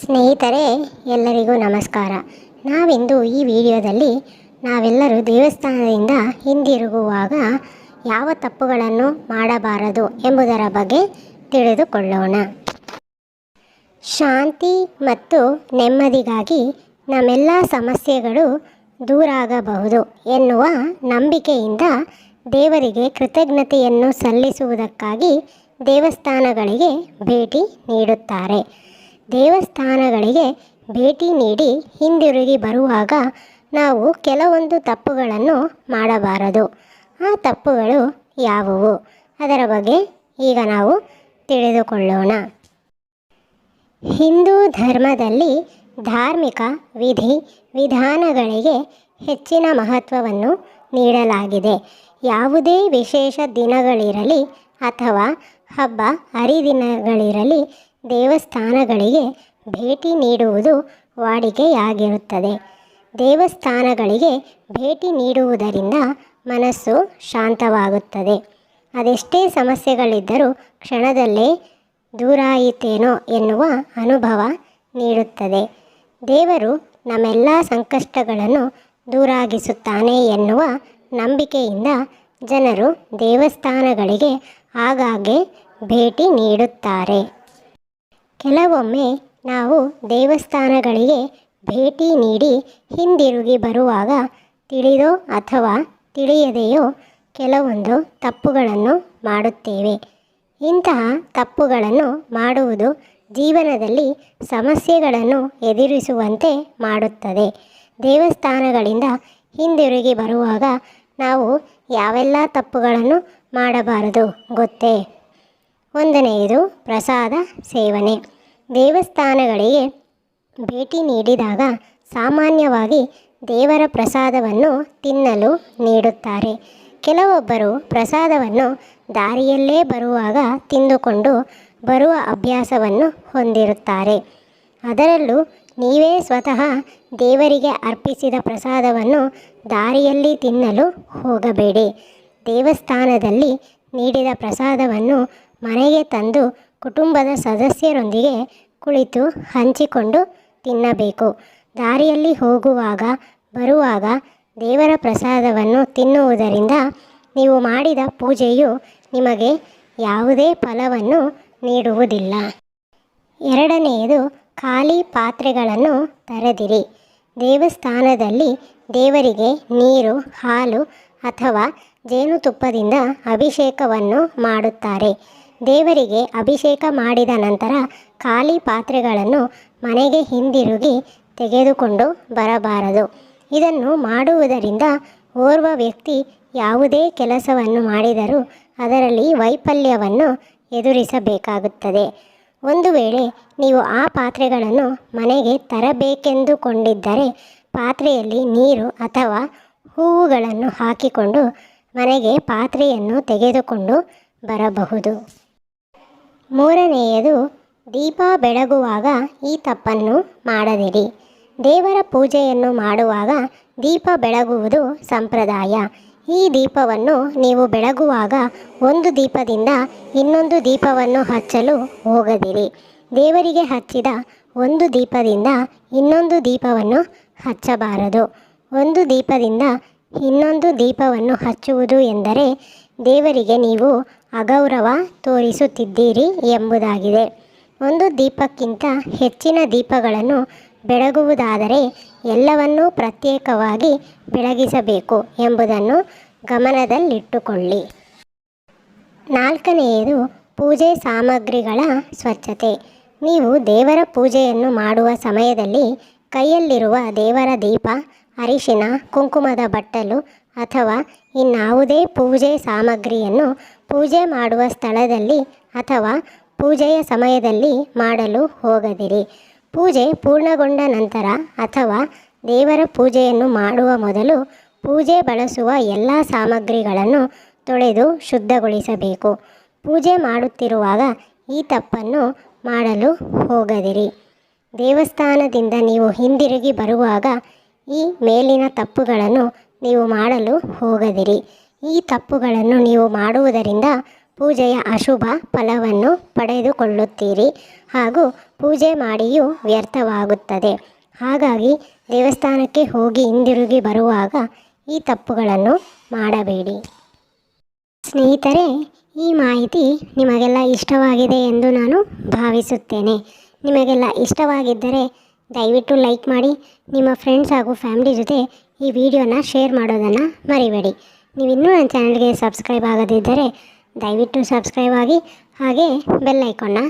ಸ್ನೇಹಿತರೆ, ಎಲ್ಲರಿಗೂ ನಮಸ್ಕಾರ. ನಾವಿಂದು ಈ ವಿಡಿಯೋದಲ್ಲಿ ನಾವೆಲ್ಲರೂ ದೇವಸ್ಥಾನದಿಂದ ಹಿಂದಿರುಗುವಾಗ ಯಾವ ತಪ್ಪುಗಳನ್ನು ಮಾಡಬಾರದು ಎಂಬುದರ ಬಗ್ಗೆ ತಿಳಿದುಕೊಳ್ಳೋಣ. ಶಾಂತಿ ಮತ್ತು ನೆಮ್ಮದಿಗಾಗಿ ನಮ್ಮೆಲ್ಲ ಸಮಸ್ಯೆಗಳು ದೂರಾಗಬಹುದು ಎನ್ನುವ ನಂಬಿಕೆಯಿಂದ ದೇವರಿಗೆ ಕೃತಜ್ಞತೆಯನ್ನು ಸಲ್ಲಿಸುವುದಕ್ಕಾಗಿ ದೇವಸ್ಥಾನಗಳಿಗೆ ಭೇಟಿ ನೀಡುತ್ತಾರೆ. ದೇವಸ್ಥಾನಗಳಿಗೆ ಭೇಟಿ ನೀಡಿ ಹಿಂದಿರುಗಿ ಬರುವಾಗ ನಾವು ಕೆಲವೊಂದು ತಪ್ಪುಗಳನ್ನು ಮಾಡಬಾರದು. ಆ ತಪ್ಪುಗಳು ಯಾವುವು? ಅದರ ಬಗ್ಗೆ ಈಗ ನಾವು ತಿಳಿದುಕೊಳ್ಳೋಣ. ಹಿಂದೂ ಧರ್ಮದಲ್ಲಿ ಧಾರ್ಮಿಕ ವಿಧಿ, ವಿಧಾನಗಳಿಗೆ ಹೆಚ್ಚಿನ ಮಹತ್ವವನ್ನು ನೀಡಲಾಗಿದೆ. ಯಾವುದೇ ವಿಶೇಷ ದಿನಗಳಿರಲಿ ಅಥವಾ ಹಬ್ಬ ಹರಿದಿನಗಳಿರಲಿ ದೇವಸ್ಥಾನಗಳಿಗೆ ಭೇಟಿ ನೀಡುವುದು ವಾಡಿಕೆಯಾಗಿರುತ್ತದೆ. ದೇವಸ್ಥಾನಗಳಿಗೆ ಭೇಟಿ ನೀಡುವುದರಿಂದ ಮನಸ್ಸು ಶಾಂತವಾಗುತ್ತದೆ. ಅದೆಷ್ಟೇ ಸಮಸ್ಯೆಗಳಿದ್ದರೂ ಕ್ಷಣದಲ್ಲೇ ದೂರಾಯಿತೇನೋ ಎನ್ನುವ ಅನುಭವ ನೀಡುತ್ತದೆ. ದೇವರು ನಮ್ಮೆಲ್ಲ ಸಂಕಷ್ಟಗಳನ್ನು ದೂರಾಗಿಸುತ್ತಾನೆ ಎನ್ನುವ ನಂಬಿಕೆಯಿಂದ ಜನರು ದೇವಸ್ಥಾನಗಳಿಗೆ ಆಗಾಗ್ಗೆ ಭೇಟಿ ನೀಡುತ್ತಾರೆ. ಕೆಲವೊಮ್ಮೆ ನಾವು ದೇವಸ್ಥಾನಗಳಿಗೆ ಭೇಟಿ ನೀಡಿ ಹಿಂದಿರುಗಿ ಬರುವಾಗ ತಿಳಿದೋ ಅಥವಾ ತಿಳಿಯದೆಯೋ ಕೆಲವೊಂದು ತಪ್ಪುಗಳನ್ನು ಮಾಡುತ್ತೇವೆ. ಇಂತಹ ತಪ್ಪುಗಳನ್ನು ಮಾಡುವುದು ಜೀವನದಲ್ಲಿ ಸಮಸ್ಯೆಗಳನ್ನು ಎದುರಿಸುವಂತೆ ಮಾಡುತ್ತದೆ. ದೇವಸ್ಥಾನಗಳಿಂದ ಹಿಂದಿರುಗಿ ಬರುವಾಗ ನಾವು ಯಾವೆಲ್ಲ ತಪ್ಪುಗಳನ್ನು ಮಾಡಬಾರದು ಗೊತ್ತೇ? ಒಂದನೆಯದು ಪ್ರಸಾದ ಸೇವನೆ. ದೇವಸ್ಥಾನಗಳಿಗೆ ಭೇಟಿ ನೀಡಿದಾಗ ಸಾಮಾನ್ಯವಾಗಿ ದೇವರ ಪ್ರಸಾದವನ್ನು ತಿನ್ನಲು ನೀಡುತ್ತಾರೆ. ಕೆಲವೊಬ್ಬರು ಪ್ರಸಾದವನ್ನು ದಾರಿಯಲ್ಲೇ ಬರುವಾಗ ತಿಂದುಕೊಂಡು ಬರುವ ಅಭ್ಯಾಸವನ್ನು ಹೊಂದಿರುತ್ತಾರೆ. ಅದರಲ್ಲೂ ನೀವೇ ಸ್ವತಃ ದೇವರಿಗೆ ಅರ್ಪಿಸಿದ ಪ್ರಸಾದವನ್ನು ದಾರಿಯಲ್ಲಿ ತಿನ್ನಲು ಹೋಗಬೇಡಿ. ದೇವಸ್ಥಾನದಲ್ಲಿ ನೀಡಿದ ಪ್ರಸಾದವನ್ನು ಮನೆಗೆ ತಂದು ಕುಟುಂಬದ ಸದಸ್ಯರೊಂದಿಗೆ ಕುಳಿತು ಹಂಚಿಕೊಂಡು ತಿನ್ನಬೇಕು. ದಾರಿಯಲ್ಲಿ ಹೋಗುವಾಗ, ಬರುವಾಗ ದೇವರ ಪ್ರಸಾದವನ್ನು ತಿನ್ನುವುದರಿಂದ ನೀವು ಮಾಡಿದ ಪೂಜೆಯು ನಿಮಗೆ ಯಾವುದೇ ಫಲವನ್ನು ನೀಡುವುದಿಲ್ಲ. ಎರಡನೆಯದು, ಖಾಲಿ ಪಾತ್ರೆಗಳನ್ನು ತರದಿರಿ. ದೇವಸ್ಥಾನದಲ್ಲಿ ದೇವರಿಗೆ ನೀರು, ಹಾಲು ಅಥವಾ ಜೇನುತುಪ್ಪದಿಂದ ಅಭಿಷೇಕವನ್ನು ಮಾಡುತ್ತಾರೆ. ದೇವರಿಗೆ ಅಭಿಷೇಕ ಮಾಡಿದ ನಂತರ ಖಾಲಿ ಪಾತ್ರೆಗಳನ್ನು ಮನೆಗೆ ಹಿಂದಿರುಗಿ ತೆಗೆದುಕೊಂಡು ಬರಬಾರದು. ಇದನ್ನು ಮಾಡುವುದರಿಂದ ಓರ್ವ ವ್ಯಕ್ತಿ ಯಾವುದೇ ಕೆಲಸವನ್ನು ಮಾಡಿದರೂ ಅದರಲ್ಲಿ ವೈಫಲ್ಯವನ್ನು ಎದುರಿಸಬೇಕಾಗುತ್ತದೆ. ಒಂದು ವೇಳೆ ನೀವು ಆ ಪಾತ್ರೆಗಳನ್ನು ಮನೆಗೆ ತರಬೇಕೆಂದುಕೊಂಡಿದ್ದರೆ ಪಾತ್ರೆಯಲ್ಲಿ ನೀರು ಅಥವಾ ಹೂವುಗಳನ್ನು ಹಾಕಿಕೊಂಡು ಮನೆಗೆ ಪಾತ್ರೆಯನ್ನು ತೆಗೆದುಕೊಂಡು ಬರಬಹುದು. ಮೂರನೆಯದು, ದೀಪ ಬೆಳಗುವಾಗ ಈ ತಪ್ಪನ್ನು ಮಾಡದಿರಿ. ದೇವರ ಪೂಜೆಯನ್ನು ಮಾಡುವಾಗ ದೀಪ ಬೆಳಗುವುದು ಸಂಪ್ರದಾಯ. ಈ ದೀಪವನ್ನು ನೀವು ಬೆಳಗುವಾಗ ಒಂದು ದೀಪದಿಂದ ಇನ್ನೊಂದು ದೀಪವನ್ನು ಹಚ್ಚಲು ಹೋಗದಿರಿ. ದೇವರಿಗೆ ಹಚ್ಚಿದ ಒಂದು ದೀಪದಿಂದ ಇನ್ನೊಂದು ದೀಪವನ್ನು ಹಚ್ಚಬಾರದು. ಒಂದು ದೀಪದಿಂದ ಇನ್ನೊಂದು ದೀಪವನ್ನು ಹಚ್ಚುವುದು ಎಂದರೆ ದೇವರಿಗೆ ನೀವು ಅಗೌರವ ತೋರಿಸುತ್ತಿದ್ದೀರಿ ಎಂಬುದಾಗಿದೆ. ಒಂದು ದೀಪಕ್ಕಿಂತ ಹೆಚ್ಚಿನ ದೀಪಗಳನ್ನು ಬೆಳಗುವುದಾದರೆ ಎಲ್ಲವನ್ನೂ ಪ್ರತ್ಯೇಕವಾಗಿ ಬೆಳಗಿಸಬೇಕು ಎಂಬುದನ್ನು ಗಮನದಲ್ಲಿಟ್ಟುಕೊಳ್ಳಿ. ನಾಲ್ಕನೆಯದು ಪೂಜೆ ಸಾಮಗ್ರಿಗಳ ಸ್ವಚ್ಛತೆ. ನೀವು ದೇವರ ಪೂಜೆಯನ್ನು ಮಾಡುವ ಸಮಯದಲ್ಲಿ ಕೈಯಲ್ಲಿರುವ ದೇವರ ದೀಪ, ಅರಿಶಿನ, ಕುಂಕುಮದ ಬಟ್ಟಲು ಅಥವಾ ಇನ್ನಾವುದೇ ಪೂಜೆ ಸಾಮಗ್ರಿಯನ್ನು ಪೂಜೆ ಮಾಡುವ ಸ್ಥಳದಲ್ಲಿ ಅಥವಾ ಪೂಜೆಯ ಸಮಯದಲ್ಲಿ ಮಾಡಲು ಹೋಗದಿರಿ. ಪೂಜೆ ಪೂರ್ಣಗೊಂಡ ನಂತರ ಅಥವಾ ದೇವರ ಪೂಜೆಯನ್ನು ಮಾಡುವ ಮೊದಲು ಪೂಜೆ ಬಳಸುವ ಎಲ್ಲ ಸಾಮಗ್ರಿಗಳನ್ನು ತೊಳೆದು ಶುದ್ಧಗೊಳಿಸಬೇಕು. ಪೂಜೆ ಮಾಡುತ್ತಿರುವಾಗ ಈ ತಪ್ಪನ್ನು ಮಾಡಲು ಹೋಗದಿರಿ. ದೇವಸ್ಥಾನದಿಂದ ನೀವು ಹಿಂದಿರುಗಿ ಬರುವಾಗ ಈ ಮೇಲಿನ ತಪ್ಪುಗಳನ್ನು ನೀವು ಮಾಡಲು ಹೋಗದಿರಿ. ಈ ತಪ್ಪುಗಳನ್ನು ನೀವು ಮಾಡುವುದರಿಂದ ಪೂಜೆಯ ಅಶುಭ ಫಲವನ್ನು ಪಡೆದುಕೊಳ್ಳುತ್ತೀರಿ ಹಾಗೂ ಪೂಜೆ ಮಾಡಿಯೂ ವ್ಯರ್ಥವಾಗುತ್ತದೆ. ಹಾಗಾಗಿ ದೇವಸ್ಥಾನಕ್ಕೆ ಹೋಗಿ ಹಿಂದಿರುಗಿ ಬರುವಾಗ ಈ ತಪ್ಪುಗಳನ್ನು ಮಾಡಬೇಡಿ. ಸ್ನೇಹಿತರೆ, ಈ ಮಾಹಿತಿ ನಿಮಗೆಲ್ಲ ಇಷ್ಟವಾಗಿದೆ ಎಂದು ನಾನು ಭಾವಿಸುತ್ತೇನೆ. ನಿಮಗೆಲ್ಲ ಇಷ್ಟವಾಗಿದ್ದರೆ ದಯವಿಟ್ಟು ಲೈಕ್ ಮಾಡಿ, ನಿಮ್ಮ ಫ್ರೆಂಡ್ಸ್ ಹಾಗೂ ಫ್ಯಾಮಿಲಿ ಜೊತೆ ಈ ವಿಡಿಯೋನ ಶೇರ್ ಮಾಡೋದನ್ನು ಮರಿಬೇಡಿ. ನೀವು ಇನ್ನೂ ನನ್ನ ಚಾನಲ್ಗೆ ಸಬ್ಸ್ಕ್ರೈಬ್ ಆಗದಿದ್ದರೆ ದಯವಿಟ್ಟು ಸಬ್ಸ್ಕ್ರೈಬ್ ಆಗಿ ಹಾಗೆ ಬೆಲ್ ಐಕಾನ್ನ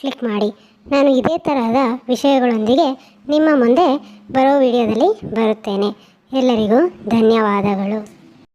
ಕ್ಲಿಕ್ ಮಾಡಿ. ನಾನು ಇದೇ ತರಹದ ವಿಷಯಗಳೊಂದಿಗೆ ನಿಮ್ಮ ಮುಂದೆ ಬರೋ ವಿಡಿಯೋದಲ್ಲಿ ಬರುತ್ತೇನೆ. ಎಲ್ಲರಿಗೂ ಧನ್ಯವಾದಗಳು.